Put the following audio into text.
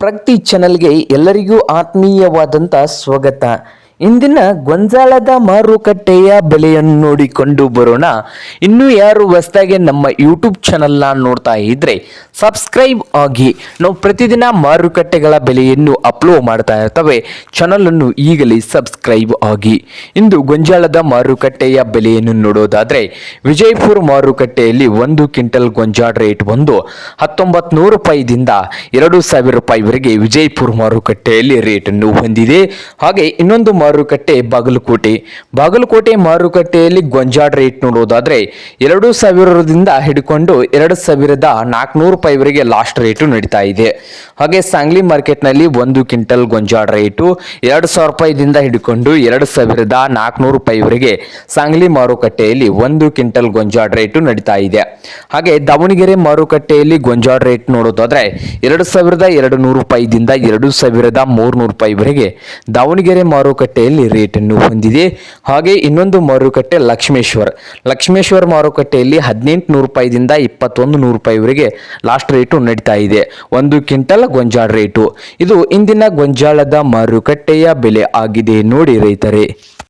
ಪ್ರಗತಿ ಚಾನಲ್ಗೆ ಎಲ್ಲರಿಗೂ ಆತ್ಮೀಯವಾದಂಥ ಸ್ವಾಗತ. ಇಂದಿನ ಗೊಂಜಾಳದ ಮಾರುಕಟ್ಟೆಯ ಬೆಲೆಯನ್ನು ನೋಡಿಕೊಂಡು ಬರೋಣ. ಇನ್ನು ಯಾರು ಹೊಸದಾಗಿ ನಮ್ಮ ಯೂಟ್ಯೂಬ್ ಚಾನಲ್ನ ನೋಡ್ತಾ ಇದ್ರೆ ಸಬ್ಸ್ಕ್ರೈಬ್ ಆಗಿ. ನಾವು ಪ್ರತಿದಿನ ಮಾರುಕಟ್ಟೆಗಳ ಬೆಲೆಯನ್ನು ಅಪ್ಲೋಡ್ ಮಾಡ್ತಾ ಇರ್ತವೆ. ಚಾನಲನ್ನು ಈಗಲೇ ಸಬ್ಸ್ಕ್ರೈಬ್ ಆಗಿ. ಇಂದು ಗೊಂಜಾಳದ ಮಾರುಕಟ್ಟೆಯ ಬೆಲೆಯನ್ನು ನೋಡೋದಾದರೆ ವಿಜಯಪುರ ಮಾರುಕಟ್ಟೆಯಲ್ಲಿ ಒಂದು ಕ್ವಿಂಟಲ್ ಗೊಂಜಾಳ ರೇಟ್ ಬಂದು ಹತ್ತೊಂಬತ್ತು ನೂರು ರೂಪಾಯಿದಿಂದ ಎರಡು ಸಾವಿರ ರೂಪಾಯಿವರೆಗೆ ವಿಜಯಪುರ ಮಾರುಕಟ್ಟೆಯಲ್ಲಿ ರೇಟನ್ನು ಹೊಂದಿದೆ. ಹಾಗೆ ಇನ್ನೊಂದು ಮಾರುಕಟ್ಟೆ ಬಾಗಲಕೋಟೆ. ಬಾಗಲಕೋಟೆ ಮಾರುಕಟ್ಟೆಯಲ್ಲಿ ಗೊಂಜಾಳ ರೇಟ್ ನೋಡೋದಾದ್ರೆ ಎರಡು ಸಾವಿರದಿಂದ ಹಿಡ್ಕೊಂಡು ಎರಡು ಸಾವಿರದ ನಾಲ್ಕುನೂರು ರೂಪಾಯಿವರೆಗೆ ಲಾಸ್ಟ್ ರೇಟು ನಡೀತಾ ಇದೆ. ಹಾಗೆ ಸಾಂಗ್ಲಿ ಮಾರ್ಕೆಟ್ನಲ್ಲಿ ಒಂದು ಕ್ವಿಂಟಲ್ ಗೊಂಜಾಳ ರೇಟು ಎರಡು ಸಾವಿರ ರೂಪಾಯಿದಿಂದ ಹಿಡ್ಕೊಂಡು ಎರಡು ಸಾವಿರದ ನಾಲ್ಕುನೂರು ರೂಪಾಯಿವರೆಗೆ ಸಾಂಗ್ಲಿ ಮಾರುಕಟ್ಟೆಯಲ್ಲಿ ಒಂದು ಕ್ವಿಂಟಲ್ ಗೊಂಜಾಳ ರೇಟು ನಡೀತಾ ಇದೆ. ಹಾಗೆ ದಾವಣಗೆರೆ ಮಾರುಕಟ್ಟೆಯಲ್ಲಿ ಗೊಂಜಾಳ ರೇಟ್ ನೋಡೋದಾದ್ರೆ ಎರಡು ಸಾವಿರದ ಎರಡು ನೂರು ರೂಪಾಯಿದಿಂದ ಎರಡು ಸಾವಿರದ ಮೂರ್ನೂರು ರೂಪಾಯಿವರೆಗೆ ದಾವಣಗೆರೆ ಮಾರುಕಟ್ಟೆಯಲ್ಲಿ ರೇಟನ್ನು ಹೊಂದಿದೆ. ಹಾಗೆ ಇನ್ನೊಂದು ಮಾರುಕಟ್ಟೆ ಲಕ್ಷ್ಮೇಶ್ವರ್. ಲಕ್ಷ್ಮೇಶ್ವರ ಮಾರುಕಟ್ಟೆಯಲ್ಲಿ ಹದಿನೆಂಟು ನೂರು ರೂಪಾಯಿದಿಂದ ಇಪ್ಪತ್ತೊಂದು ನೂರು ರೂಪಾಯಿವರೆಗೆ ಲಾಸ್ಟ್ ರೇಟು ನಡೀತಾ ಇದೆ. ಒಂದು ಕ್ವಿಂಟಲ್ ಗೊಂಜಾಳ ರೇಟು ಇದು ಇಂದಿನ ಗೊಂಜಾಳದ ಮಾರುಕಟ್ಟೆಯ ಬೆಲೆ ಆಗಿದೆ ನೋಡಿ ರೈತರೇ.